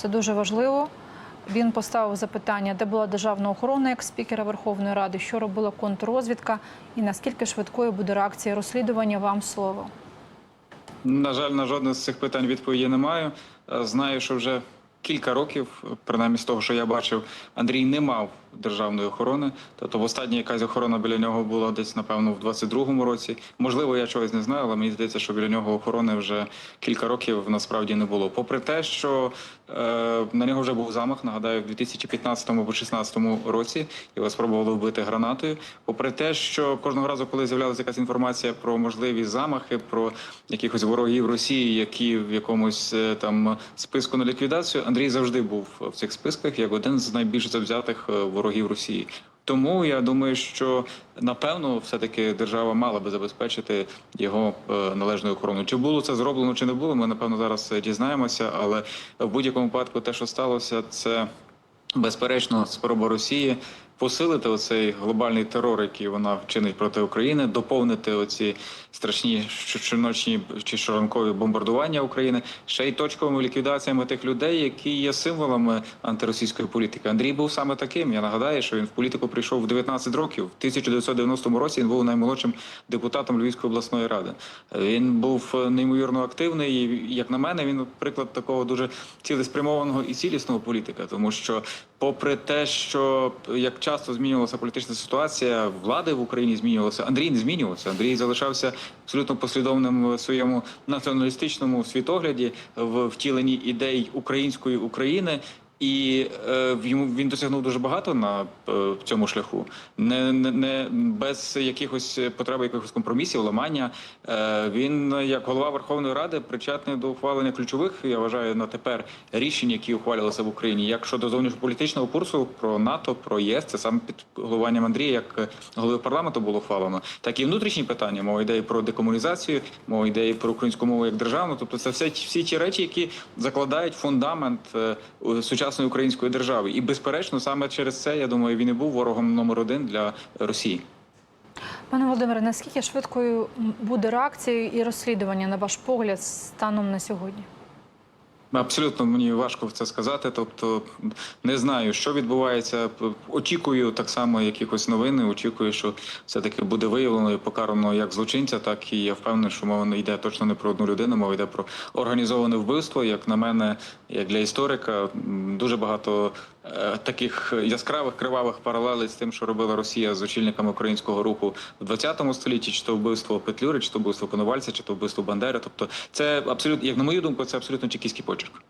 Це дуже важливо. Він поставив запитання, де була державна охорона як спікера Верховної Ради, що робила контррозвідка, і наскільки швидкою буде реакція розслідування. Вам слово. На жаль, на жодне з цих питань відповіді не маю. Е, Знаю, що вже кілька років, принаймні з того, що я бачив, Андрій не мав державної охорони. Тобто, в останній якась охорона біля нього була десь, напевно, в 22-му році. Можливо, я чогось не знаю, але мені здається, що біля нього охорони вже кілька років насправді не було. Попри те, що на нього вже був замах, нагадаю, в 2015 або 2016 році його спробували вбити гранатою. Попри те, що кожного разу, коли з'являлася якась інформація про можливі замахи, про якихось ворогів Росії, які в якомусь е, там списку на ліквідацію, Андрій завжди був в цих списках як один з найбільш завзятих е, ворогів Росії. Тому я думаю, що напевно, все-таки держава мала би забезпечити його е, належною охороною. Чи було це зроблено, чи не було, ми напевно зараз е, дізнаємося. Але в будь-якому випадку, те, що сталося, це безперечно спроба Росії посилити оцей глобальний терор, який вона чинить проти України, доповнити оці страшні щоночні чи щоранкові бомбардування України, ще й точковими ліквідаціями тих людей, які є символами антиросійської політики. Андрій був саме таким. Я нагадаю, що він в політику прийшов в 19 років. В 1990 році він був наймолодшим депутатом Львівської обласної ради. Він був е, неймовірно активний. І, як на мене, він приклад такого дуже цілеспрямованого і цілісного політика, тому що, попри те, що як часто змінювалася політична ситуація, влади в Україні змінювалися. Андрій не змінювався. Андрій залишався абсолютно послідовним в своєму націоналістичному світогляді в втіленні ідей української України. І е, йому він досягнув дуже багато на е, цьому шляху, не, не, не без якихось потреби, якихось компромісів, ламання. Е, він як голова Верховної Ради причетний до ухвалення ключових, я вважаю, на тепер рішень, які ухвалювалися в Україні, як щодо зовнішньополітичного курсу про НАТО, про ЄС, це саме під головуванням Андрія, як голови парламенту було ухвалено, так і внутрішні питання. Мова йде і про декомунізацію, мова йде і про українську мову як державну. Тобто, це все всі ті речі, які закладають фундамент у- сучасної української держави. І безперечно, саме через це я думаю, він і був ворогом номер один для Росії. Пане Володимире, наскільки швидкою буде реакція і розслідування, на ваш погляд, станом на сьогодні? Абсолютно мені важко це сказати. Тобто не знаю, що відбувається. Очікую так само якихось новини. Очікую, що все таки буде виявлено і покарано як злочинця, так і я впевнений, що мова не йде точно не про одну людину. Мова йде про організоване вбивство. Як на мене, як для історика, дуже багато таких яскравих кривавих паралелей з тим, що робила Росія з очільниками українського руху в 20 столітті, чи то вбивство Петлюри, чи то вбивство Коновальця, чи то вбивство Бандери. Тобто, це абсолютно, як на мою думку, це абсолютно чекістський почерк.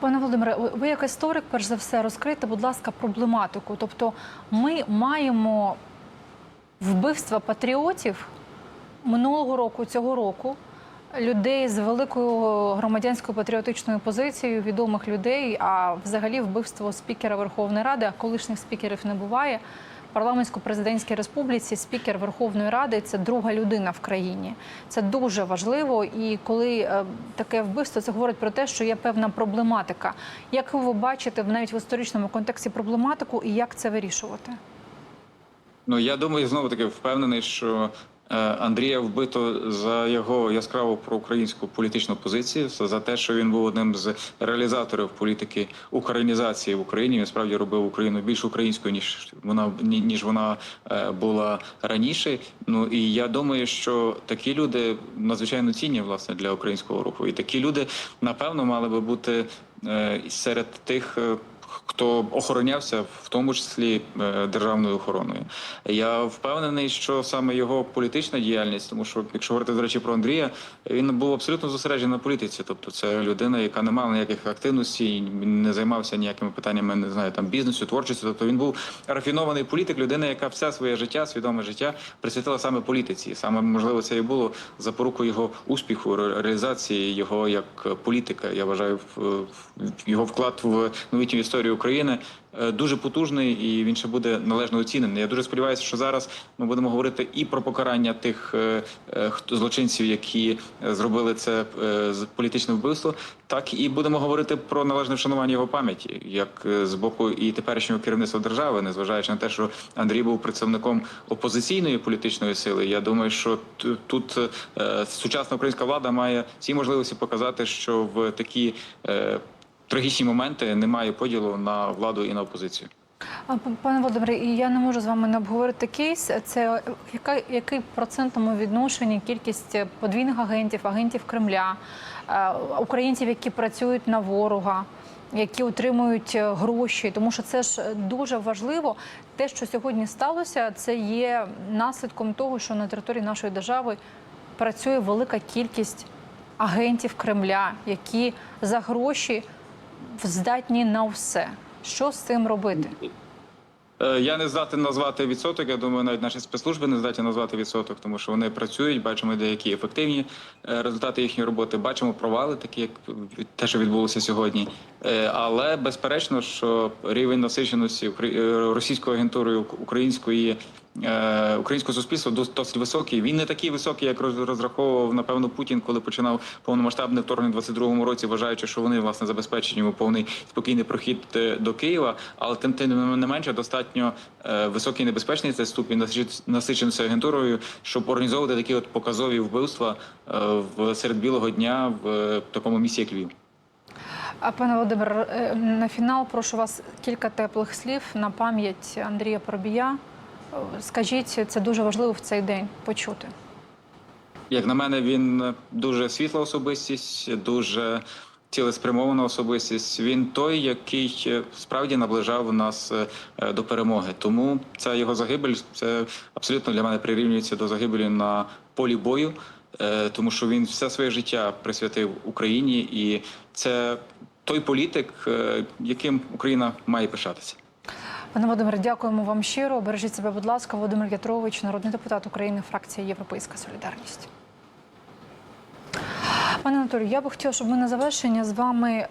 Пане Володимире, ви як історик, перш за все, розкрийте, будь ласка, проблематику. Тобто, ми маємо вбивства патріотів минулого року, цього року, людей з великою громадянською патріотичною позицією, відомих людей, а взагалі вбивство спікера Верховної Ради, а колишніх спікерів не буває. Парламентсько-президентській республіці спікер Верховної Ради це друга людина в країні. Це дуже важливо. І коли е, таке вбивство, це говорить про те, що є певна проблематика. Як ви бачите навіть в історичному контексті проблематику і як це вирішувати? Ну я думаю, знову таки впевнений, що Андрія вбито за його яскраву проукраїнську політичну позицію, за- те, що він був одним з реалізаторів політики українізації в Україні. Він справді робив Україну більш українською ніж вона ні- ніж вона е, була раніше. Ну і я думаю, що такі люди надзвичайно цінні власне для українського руху. І такі люди напевно мали би бути е, серед тих. Хто охоронявся, в тому числі е, державною охороною, я впевнений, що саме його політична діяльність, тому що якщо говорити до речі про Андрія, він був абсолютно зосереджений на політиці. Тобто, це людина, яка не мала ніяких активностей, не займався ніякими питаннями, не знаю, там бізнесу, творчості. Тобто він був рафінований політик, людина, яка все своє життя, свідоме життя присвятила саме політиці. Саме можливо, це і було запорукою його успіху, реалізації його як політика. Я вважаю, його вклад в новітню історію України е, дуже потужний і він ще буде належно оцінений. Я дуже сподіваюся, що зараз ми будемо говорити і про покарання тих е, е, злочинців, які зробили це з політичне вбивство, так і будемо говорити про належне вшанування його пам'яті, як з боку і теперішнього керівництва держави, незважаючи на те, що Андрій був представником опозиційної політичної сили. Я думаю, що тут сучасна українська влада має всі можливості показати, що в такі трагічні моменти немає поділу на владу і на опозицію. Пане Володимире, і я не можу з вами не обговорити кейс. Це яка, який процентному відношенні кількість подвійних агентів, агентів Кремля, е, українців, які працюють на ворога, які отримують е, гроші, тому що це ж дуже важливо. Те, що сьогодні сталося, це є наслідком того, що на території нашої держави працює велика кількість агентів Кремля, які за гроші здатні на все. Що з цим робити? Е, Я не здатен назвати відсоток. Я думаю, навіть наші спецслужби не здатні назвати відсоток, тому що вони працюють. Бачимо деякі ефективні е, результати їхньої роботи. Бачимо провали, такі як те, що відбулося сьогодні. Е, Але безперечно, що рівень насиченості російською агентурою української. Е, Українського суспільства досить високий. Він не такий високий, як розраховував напевно Путін, коли починав повномасштабне вторгнення в 22-му році, вважаючи, що вони власне забезпечені йому повний спокійний прохід е, до Києва. Але тим тим не менше достатньо е, високий і небезпечний цей ступінь насичен- насиченості агентурою, щоб організовувати такі от показові вбивства в серед білого дня в такому місті, як Львів. А пане Володимир, на фінал прошу вас кілька теплих слів на пам'ять Андрія Поробія. Е, Скажіть, це дуже важливо в цей день почути. Як на мене, він дуже світла особистість, дуже цілеспрямована особистість. Він той, який е, справді наближав нас е, до перемоги. Тому ця його загибель це абсолютно для мене прирівнюється до загибелі на полі бою, е, тому що він все своє життя присвятив Україні, і це той політик, е, яким Україна має пишатися. Пане Володимире, дякуємо вам щиро. Бережіть себе, будь ласка. Володимир Ятрович, народний депутат України, фракція Європейська Солідарність. Пане Анатолію, я би хотіла, щоб ми на завершення з вами е,